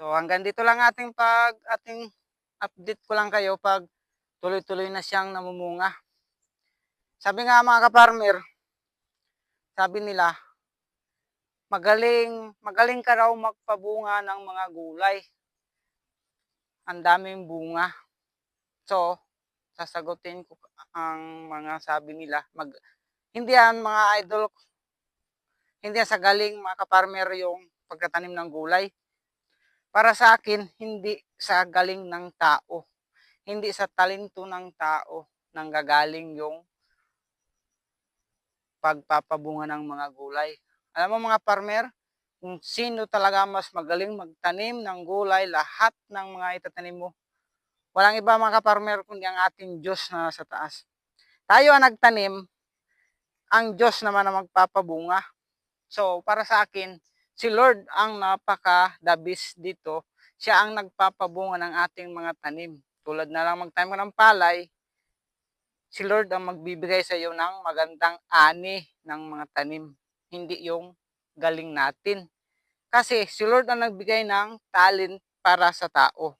So hanggang dito lang ating pag ating update ko lang kayo pag tuloy-tuloy na siyang namumunga. Sabi nga mga kaparmer, sabi nila, magaling, magaling ka raw magpabunga ng mga gulay. Ang daming bunga. So, sasagutin ko ang mga sabi nila. Mag, hindi yan mga idol, hindi yan sa galing mga kaparmer yung pagkatanim ng gulay. Para sa akin, hindi sa galing ng tao. Hindi sa talento ng tao nang gagaling yung pagpapabunga ng mga gulay. Alam mo mga farmer, kung sino talaga mas magaling magtanim ng gulay, lahat ng mga itatanim mo, walang iba mga farmer kundi ang ating Diyos na sa taas. Tayo ang nagtanim, ang Diyos naman ang magpapabunga. So, para sa akin, si Lord ang napaka-dabis dito. Siya ang nagpapabunga ng ating mga tanim. Tulad na lang magtanim ka ng palay, si Lord ang magbibigay sa iyo ng magandang ani ng mga tanim. Hindi yung galing natin. Kasi si Lord ang nagbigay ng talent para sa tao.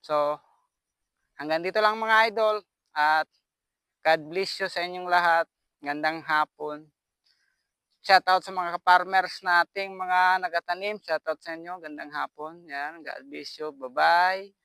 So, hanggang dito lang mga idol. At God bless you sa inyong lahat. Gandang hapon. Shout out sa mga farmers nating mga nagatanim. Shout out sa inyo. Gandang hapon. Yan. God bless you. Bye-bye.